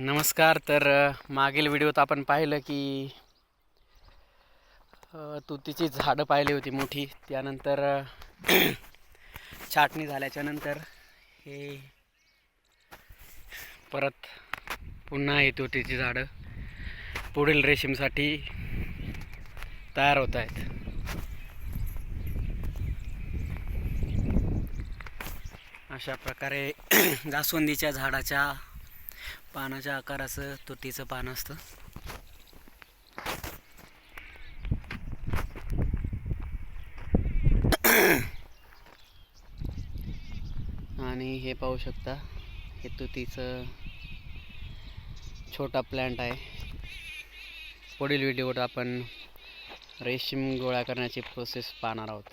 नमस्कार तर मागील व्हिडिओत आपण पाहिलं की तुतीची झाडं पाहिली होती मोठी. त्यानंतर छाटणी झाल्याच्यानंतर हे परत पुन्हा हे तुतीची झाडं पुढील रेशीमसाठी तयार होत आहेत. अशा प्रकारे जास्वंदीच्या झाडाच्या पानाच्या आकाराचं तुतीचं पान असतं. आणि हे पाहू शकता हे तुतीचं छोटा प्लॅन्ट आहे. पुढील व्हिडिओवर आपण रेशीम गोळा करण्याची प्रोसेस पाहणार आहोत.